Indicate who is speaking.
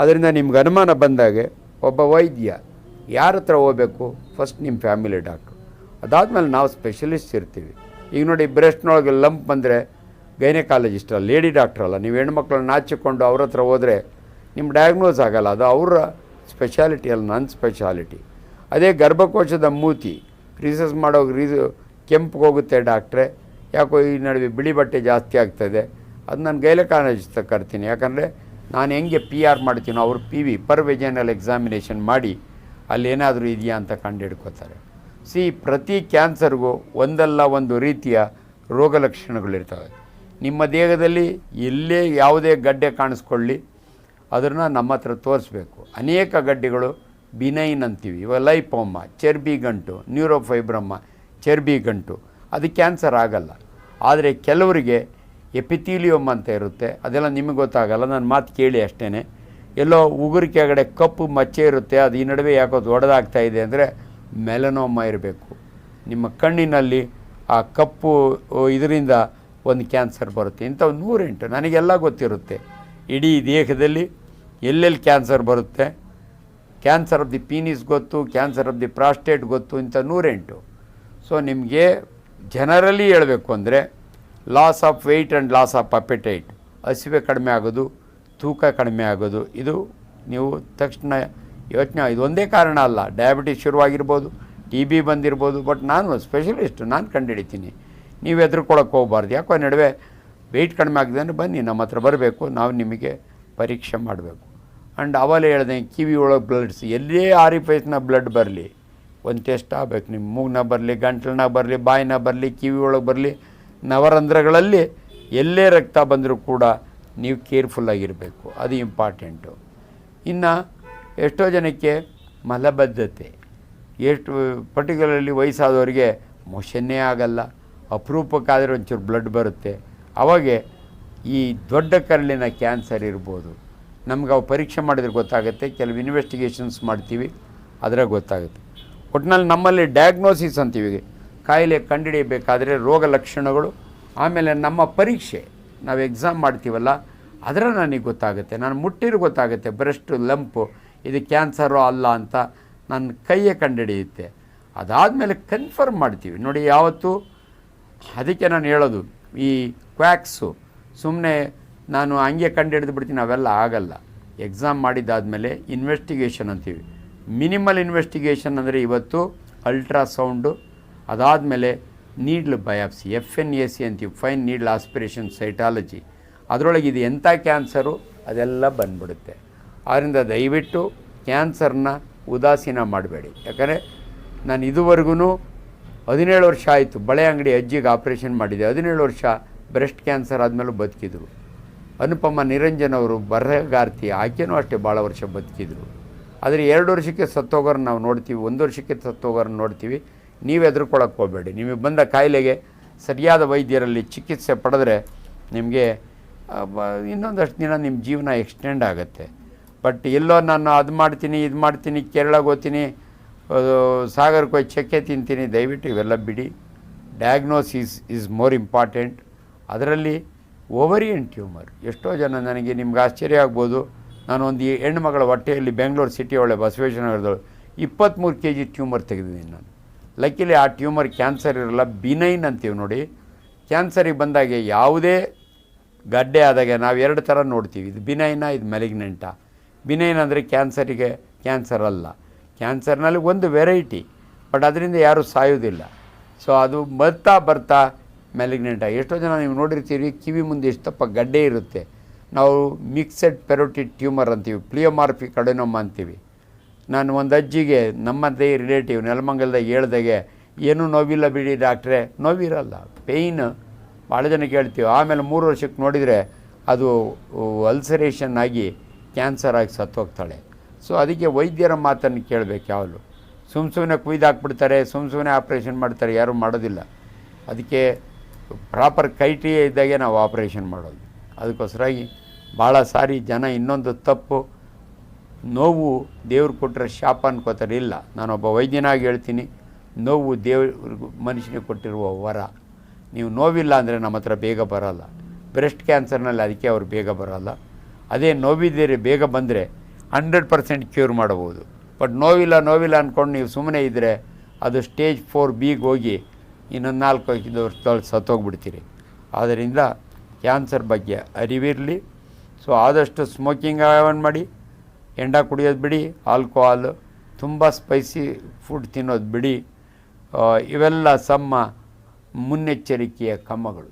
Speaker 1: ಆದ್ದರಿಂದ ನಿಮ್ಗೆ ಅನುಮಾನ ಬಂದಾಗೆ ಒಬ್ಬ ವೈದ್ಯ ಯಾರ ಹತ್ರ ಹೋಗಬೇಕು? ಫಸ್ಟ್ ನಿಮ್ಮ ಫ್ಯಾಮಿಲಿ ಡಾಕ್ಟ್ರು ಅದಾದಮೇಲೆ ನಾವು ಸ್ಪೆಷಲಿಸ್ಟ್ ಇರ್ತೀವಿ. ಈಗ ನೋಡಿ ಬ್ರೆಸ್ಟ್ನೊಳಗೆ ಲಂಪ್ ಬಂದರೆ ಗೈನಕಾಲಜಿಸ್ಟ್ ಅಲ್ಲ ಲೇಡಿ ಡಾಕ್ಟ್ರ್ ಅಲ್ಲ, ನೀವು ಹೆಣ್ಮಕ್ಳನ್ನ ನಾಚಿಕೊಂಡು ಅವ್ರ ಹತ್ರ ಹೋದರೆ ನಿಮ್ಮ ಡಯಾಗ್ನೋಸ್ ಆಗಲ್ಲ. ಅದು ಅವರ ಸ್ಪೆಷಾಲಿಟಿ ಅಲ್ಲ ನನ್ನ ಸ್ಪೆಷಾಲಿಟಿ ಅದೇ ಗರ್ಭಕೋಶದ ಮೂತಿ ರೀಸಸ್ ಮಾಡೋ ರೀಸು ಕೆಂಪು ಹೋಗುತ್ತೆ ಡಾಕ್ಟ್ರೆ ಯಾಕೋ ಈ ನಡುವೆ ಬಿಳಿ ಬಟ್ಟೆ ಜಾಸ್ತಿ ಆಗ್ತದೆ. ಅದು ನಾನು ಗೈನಕಾಲಜಿಸ್ಟ್ ಕರ್ತೀನಿ. ಯಾಕಂದರೆ ನಾನು ಹೆಂಗೆ ಪಿ ಆರ್ ಮಾಡ್ತೀನೋ ಅವರು P V per vaginal examination ಮಾಡಿ ಅಲ್ಲಿ ಏನಾದರೂ ಇದೆಯಾ ಅಂತ ಕಂಡುಹಿಡ್ಕೋತಾರೆ ಸಿ ಪ್ರತಿ ಕ್ಯಾನ್ಸರ್ಗೂ ಒಂದಲ್ಲ ಒಂದು ರೀತಿಯ ರೋಗ ಲಕ್ಷಣಗಳಿರ್ತವೆ ನಿಮ್ಮ ದೇಹದಲ್ಲಿ ಎಲ್ಲೇ ಯಾವುದೇ ಗಡ್ಡೆ ಕಾಣಿಸ್ಕೊಳ್ಳಿ, ಅದನ್ನು ನಮ್ಮ ಹತ್ರ ತೋರಿಸ್ಬೇಕು. ಅನೇಕ ಗಡ್ಡೆಗಳು ಬಿನೈನ್ ಅಂತೀವಿ. ಇವಾಗ ಲೈಪೋಮ ಚರ್ಬಿ ಗಂಟು ನ್ಯೂರೋಫೈಬ್ರಮ್ಮ ಚರ್ಬಿ ಗಂಟು. ಅದು ಕ್ಯಾನ್ಸರ್ ಆಗಲ್ಲ. ಆದರೆ ಕೆಲವರಿಗೆ ಎಪಿಥೀಲಿಯಮ್ ಅಂತ ಇರುತ್ತೆ. ಅದೆಲ್ಲ ನಿಮಗೆ ಗೊತ್ತಾಗಲ್ಲ ನನ್ನ ಮಾತು ಕೇಳಿ ಅಷ್ಟೇ ಎಲ್ಲೋ ಉಗುರು ಕೆಳಗಡೆ ಕಪ್ಪು ಮಚ್ಚೆ ಇರುತ್ತೆ, ಅದು ಈ ನಡುವೆ ಯಾಕೋ ದೊಡ್ಡದಾಗ್ತಾ ಇದೆ ಅಂದರೆ ಮೆಲನೋಮ ಇರಬೇಕು. ನಿಮ್ಮ ಕಣ್ಣಿನಲ್ಲಿ ಆ ಕಪ್ಪು ಇದರಿಂದ ಒಂದು ಕ್ಯಾನ್ಸರ್ ಬರುತ್ತೆ. ಇಂಥವು ನೂರೆಂಟು, ನನಗೆಲ್ಲ ಗೊತ್ತಿರುತ್ತೆ. ಇಡೀ ದೇಹದಲ್ಲಿ ಎಲ್ಲೆಲ್ಲಿ ಕ್ಯಾನ್ಸರ್ ಬರುತ್ತೆ? ಕ್ಯಾನ್ಸರ್ ಆಫ್ ದಿ ಪೀನಿಸ್ ಗೊತ್ತು, ಕ್ಯಾನ್ಸರ್ ಆಫ್ ದಿ ಪ್ರಾಸ್ಟೇಟ್ ಗೊತ್ತು, ಇಂಥ ನೂರೆಂಟು. ಸೊ, ನಿಮಗೆ ಜನರಲಿ ಹೇಳಬೇಕು ಅಂದರೆ loss of weight and loss of appetite ಹಸಿವೆ ಕಡಿಮೆ ಆಗೋದು, ತೂಕ ಕಡಿಮೆ ಆಗೋದು. ಇದು ನೀವು ತಕ್ಷಣ ಯೋಚನೆ, ಇದು ಒಂದೇ ಕಾರಣ ಅಲ್ಲ. ಡಯಾಬಿಟಿಸ್ ಶುರುವಾಗಿರ್ಬೋದು ಟಿ ಬಿ ಬಂದಿರ್ಬೋದು ಬಟ್ ನಾನು ಸ್ಪೆಷಲಿಸ್ಟ್ ನಾನು ಕಂಡುಹಿಡಿತೀನಿ. ನೀವು ಎದುರುಕೊಳ್ಳೋಕೆ ಹೋಗ್ಬಾರ್ದು. ಯಾಕೋ ನಡುವೆ ವೆಯ್ಟ್ ಕಡಿಮೆ ಆಗಿದೆ ಅಂದರೆ ಬನ್ನಿ, ನಮ್ಮ ಹತ್ರ ಬರಬೇಕು, ನಾವು ನಿಮಗೆ ಪರೀಕ್ಷೆ ಮಾಡಬೇಕು. ಆ್ಯಂಡ್ ಅವಲೇ ಹೇಳಿದೆ, ಕಿವಿ ಒಳಗೆ ಬ್ಲಡ್ಸ್ ಎಲ್ಲೇ ಆರಿಫೈಸ್ನ ಬ್ಲಡ್ ಬರಲಿ. ಒಂದು ಟೆಸ್ಟ್ ಆಗಬೇಕು, ನಿಮ್ಮ ಮೂಗ್ನ ಬರಲಿ, ಗಂಟ್ಲನ್ನ ಬರಲಿ, ಬಾಯಿನ ಬರಲಿ, ಕಿವಿ ಒಳಗೆ ಬರಲಿ ನವರಂಧ್ರಗಳಲ್ಲಿ ಎಲ್ಲೇ ರಕ್ತ ಬಂದರೂ ಕೂಡ ನೀವು ಕೇರ್ಫುಲ್ಲಾಗಿರಬೇಕು ಅದು ಇಂಪಾರ್ಟೆಂಟು. ಇನ್ನು ಎಷ್ಟೋ ಜನಕ್ಕೆ ಮಲಬದ್ಧತೆ. ಎಷ್ಟು ಪರ್ಟಿಕ್ಯುಲರ್ಲಿ ವಯಸ್ಸಾದವರಿಗೆ ಮೋಷನ್ನೇ ಆಗಲ್ಲ. ಅಪರೂಪಕ್ಕಾದರೆ ಒಂಚೂರು ಬ್ಲಡ್ ಬರುತ್ತೆ. ಅವಾಗ ಈ ದೊಡ್ಡ ಕರಳಿನ ಕ್ಯಾನ್ಸರ್ ಇರ್ಬೋದು. ನಮ್ಗೆ ಅವು ಪರೀಕ್ಷೆ ಮಾಡಿದ್ರೆ ಗೊತ್ತಾಗುತ್ತೆ. ಕೆಲವು ಇನ್ವೆಸ್ಟಿಗೇಷನ್ಸ್ ಮಾಡ್ತೀವಿ, ಅದರಾಗ ಗೊತ್ತಾಗುತ್ತೆ. ಒಟ್ಟಿನಲ್ಲಿ ನಮ್ಮಲ್ಲಿ ಡಯಾಗ್ನೋಸಿಸ್ ಅಂತೀವಿ. ಕಾಯಿಲೆ ಕಂಡುಹಿಡಿಯಬೇಕಾದ್ರೆ ರೋಗ ಲಕ್ಷಣಗಳು ಆಮೇಲೆ ನಮ್ಮ ಪರೀಕ್ಷೆ, ನಾವು ಎಕ್ಸಾಮ್ ಮಾಡ್ತೀವಲ್ಲ ಅದರ ನನಗೆ ಗೊತ್ತಾಗುತ್ತೆ. ನಾನು ಮುಟ್ಟಿರು ಗೊತ್ತಾಗುತ್ತೆ ಬ್ರೆಸ್ಟ್ ಲಂಪು ಇದು ಕ್ಯಾನ್ಸರು ಅಲ್ಲ ಅಂತ ನನ್ನ ಕೈಯೇ ಕಂಡುಹಿಡಿಯುತ್ತೆ. ಅದಾದಮೇಲೆ ಕನ್ಫರ್ಮ್ ಮಾಡ್ತೀವಿ. ನೋಡಿ, ಯಾವತ್ತು? ಅದಕ್ಕೆ ನಾನು ಹೇಳೋದು, ಈ ಕ್ವ್ಯಾಕ್ಸು ಸುಮ್ಮನೆ ನಾನು ಹಂಗೆ ಕಂಡುಹಿಡಿದು ಬಿಡ್ತೀನಿ, ಅವೆಲ್ಲ ಆಗಲ್ಲ. ಎಕ್ಸಾಮ್ ಮಾಡಿದ್ದಾದಮೇಲೆ ಇನ್ವೆಸ್ಟಿಗೇಷನ್ ಅಂತೀವಿ. ಮಿನಿಮಲ್ ಇನ್ವೆಸ್ಟಿಗೇಷನ್ ಅಂದರೆ ಇವತ್ತು ಅಲ್ಟ್ರಾಸೌಂಡು ಅದಾದಮೇಲೆ needle biopsy, F N A C ಅಂತೀವಿ ಫೈನ್ ನೀಡ್ಲ್ ಆಸ್ಪಿರೇಷನ್ ಸೈಟಾಲಜಿ. ಅದರೊಳಗೆ ಇದು ಎಂಥ ಕ್ಯಾನ್ಸರು? ಅದೆಲ್ಲ ಬಂದ್ಬಿಡುತ್ತೆ. ಆದ್ದರಿಂದ ದಯವಿಟ್ಟು ಕ್ಯಾನ್ಸರ್ನ ಉದಾಸೀನ ಮಾಡಬೇಡಿ. ಯಾಕಂದರೆ ನಾನು ಇದುವರೆಗೂ ಹದಿನೇಳು ವರ್ಷ ಆಯಿತು, ಬಳೆ ಅಂಗಡಿ ಅಜ್ಜಿಗೆ ಆಪ್ರೇಷನ್ ಮಾಡಿದೆ. ಹದಿನೇಳು ವರ್ಷ ಬ್ರೆಸ್ಟ್ ಕ್ಯಾನ್ಸರ್ ಆದಮೇಲೆ ಬದುಕಿದ್ರು. ಅನುಪಮ ನಿರಂಜನ್ ಅವರು ಬರಹಗಾರ್ತಿ ಆಕೆಯೂ ಅಷ್ಟೇ ಭಾಳ ವರ್ಷ ಬದುಕಿದ್ರು. ಆದರೆ ಎರಡು ವರ್ಷಕ್ಕೆ ಸತ್ತೋಗೋರು ನಾವು ನೋಡ್ತೀವಿ, ಒಂದು ವರ್ಷಕ್ಕೆ ಸತ್ತೋಗೋರು ನೋಡ್ತೀವಿ. ನೀವು ಹೆದರ್ಕೊಳಕ್ಕೆ ಹೋಗಬೇಡಿ. ನಿಮಗೆ ಬಂದ ಕಾಯಿಲೆಗೆ ಸರಿಯಾದ ವೈದ್ಯರಲ್ಲಿ ಚಿಕಿತ್ಸೆ ಪಡೆದ್ರೆ ನಿಮಗೆ ಇನ್ನೊಂದಷ್ಟು ದಿನ ನಿಮ್ಮ ಜೀವನ ಎಕ್ಸ್ಟೆಂಡ್ ಆಗುತ್ತೆ. ಬಟ್ ಎಲ್ಲೋ ನಾನು ಅದು ಮಾಡ್ತೀನಿ, ಇದು ಮಾಡ್ತೀನಿ ಕೇರಳಗೆ ಹೋಗ್ತೀನಿ ಸಾಗರಕ್ಕೆ ಹೋಗಿ ಚಕ್ಕೆ ತಿಂತೀನಿ, ದಯವಿಟ್ಟು ಇವೆಲ್ಲ ಬಿಡಿ. ಡಯಾಗ್ನೋಸಿಸ್ ಈಸ್ ಮೋರ್ ಇಂಪಾರ್ಟೆಂಟ್ ಅದರಲ್ಲಿ ಓವರಿಯನ್ ಟ್ಯೂಮರ್ ಎಷ್ಟೋ ಜನ ನನಗೆ ನಿಮ್ಗೆ ಆಶ್ಚರ್ಯ ಆಗ್ಬೋದು. ನಾನು ಒಂದು ಹೊಟ್ಟೆಯಲ್ಲಿ ಬೆಂಗಳೂರು ಸಿಟಿ ಒಳ್ಳೆ ಬಸವೇಶ್ವರನಗರದಳು ಇಪ್ಪತ್ತ್ಮೂರು ಕೆ ಜಿ ಟ್ಯೂಮರ್ ತೆಗೆದಿದ್ದೀನಿ ನಾನು. ಲಕ್ಕಿಲಿ ಆ ಟ್ಯೂಮರ್ ಕ್ಯಾನ್ಸರ್ ಇರಲ್ಲ ಬಿನೈನ್ ಅಂತೀವಿ ನೋಡಿ. ಕ್ಯಾನ್ಸರಿಗೆ ಬಂದಾಗೆ ಯಾವುದೇ ಗಡ್ಡೆ ಆದಾಗ ನಾವು ಎರಡು ಥರ ನೋಡ್ತೀವಿ. ಇದು ಬಿನೈನ ಇದು ಮೆಲಿಗ್ನೆಂಟಾ ಬಿನೈನ್ ಅಂದರೆ ಕ್ಯಾನ್ಸರಿಗೆ ಕ್ಯಾನ್ಸರ್ ಅಲ್ಲ. ಕ್ಯಾನ್ಸರ್ನಲ್ಲಿ ಒಂದು ವೆರೈಟಿ ಬಟ್ ಅದರಿಂದ ಯಾರೂ ಸಾಯೋದಿಲ್ಲ ಸೊ ಅದು ಬರ್ತಾ ಬರ್ತಾ ಮೆಲಿಗ್ನೆಂಟ ಎಷ್ಟೋ ಜನ ನೀವು ನೋಡಿರ್ತೀರಿ, ಕಿವಿ ಮುಂದೆ ಎಷ್ಟಪ್ಪ ಗಡ್ಡೆ ಇರುತ್ತೆ. ನಾವು ಮಿಕ್ಸೆಡ್ ಪೆರೋಟಿಡ್ ಟ್ಯೂಮರ್ ಅಂತೀವಿ ಪ್ಲಿಯೋಮಾರ್ಫಿ ಕಡೆನೊಮ್ಮ ಅಂತೀವಿ. ನಾನು ಒಂದು ಅಜ್ಜಿಗೆ ನಮ್ಮದೇ ರಿಲೇಟಿವ್ ನೆಲಮಂಗಲದಾಗ ಹೇಳ್ದಾಗೆ, ಏನೂ ನೋವಿಲ್ಲ ಬಿಡಿ ಡಾಕ್ಟ್ರೆ ನೋವಿರಲ್ಲ ಪೇಯ್ನ್ ಭಾಳ ಜನ ಕೇಳ್ತೀವಿ. ಆಮೇಲೆ ಮೂರು ವರ್ಷಕ್ಕೆ ನೋಡಿದರೆ ಅದು ಅಲ್ಸರೇಷನ್ ಆಗಿ ಕ್ಯಾನ್ಸರ್ ಆಗಿ ಸತ್ತೋಗ್ತಾಳೆ. ಸೊ ಅದಕ್ಕೆ ವೈದ್ಯರ ಮಾತನ್ನು ಕೇಳಬೇಕು ಯಾವಾಗಲೂ. ಸುಮ್ಮ ಸುಮ್ಮನೆ ಕುಯ್ದಾಕ್ಬಿಡ್ತಾರೆ ಸುಮ್ಮ ಸುಮ್ಮನೆ ಆಪ್ರೇಷನ್ ಮಾಡ್ತಾರೆ, ಯಾರೂ ಮಾಡೋದಿಲ್ಲ. ಅದಕ್ಕೆ ಪ್ರಾಪರ್ ಕ್ರೈಟೀರಿಯಾ ಇದ್ದಾಗೆ ನಾವು ಆಪ್ರೇಷನ್ ಮಾಡೋದು. ಅದಕ್ಕೋಸ್ಕರಾಗಿ ಭಾಳ ಸಾರಿ ಜನ ಇನ್ನೊಂದು ತಪ್ಪು ನೋವು ದೇವ್ರು ಕೊಟ್ಟರೆ ಶಾಪ ಅನ್ಕೋತಾರೆ. ಇಲ್ಲ, ನಾನೊಬ್ಬ ವೈದ್ಯನಾಗಿ ಹೇಳ್ತೀನಿ, ನೋವು ದೇವ್ರಿಗೂ ಮನುಷ್ಯನಿಗೆ ಕೊಟ್ಟಿರುವ ವರ. ನೀವು ನೋವಿಲ್ಲ ಅಂದರೆ ನಮ್ಮ ಹತ್ರ ಬೇಗ ಬರೋಲ್ಲ. ಬ್ರೆಸ್ಟ್ ಕ್ಯಾನ್ಸರ್ನಲ್ಲಿ ಅದಕ್ಕೆ ಅವ್ರು ಬೇಗ ಬರೋಲ್ಲ. ಅದೇ ನೋವಿದ್ದೀರಿ ಬೇಗ ಬಂದರೆ ಹಂಡ್ರೆಡ್ ಪರ್ಸೆಂಟ್ ಕ್ಯೂರ್ ಮಾಡಬಹುದು. ಬಟ್ ನೋವಿಲ್ಲ ನೋವಿಲ್ಲ ಅಂದ್ಕೊಂಡು ನೀವು ಸುಮ್ಮನೆ ಇದ್ದರೆ ಅದು ಸ್ಟೇಜ್ ಫೋರ್ ಬಿಗೆ ಹೋಗಿ ಇನ್ನೊಂದು ನಾಲ್ಕು ಐದು ವರ್ಷದೊಳ ಸತ್ತೋಗ್ಬಿಡ್ತೀರಿ. ಆದ್ದರಿಂದ ಕ್ಯಾನ್ಸರ್ ಬಗ್ಗೆ ಅರಿವಿರಲಿ. ಸೊ ಆದಷ್ಟು ಸ್ಮೋಕಿಂಗ್ ಅವಾಯ್ಡ್ ಮಾಡಿ. ಎಂಡ ಕುಡಿಯೋದು ಬಿಡಿ ಆಲ್ಕೋಹಾಲ್ ತುಂಬ ಸ್ಪೈಸಿ ಫುಡ್ ತಿನ್ನೋದು ಬಿಡಿ. ಇವೆಲ್ಲ ಸಮ್ಮ ಮುನ್ನೆಚ್ಚರಿಕೆಯ ಕ್ರಮಗಳು.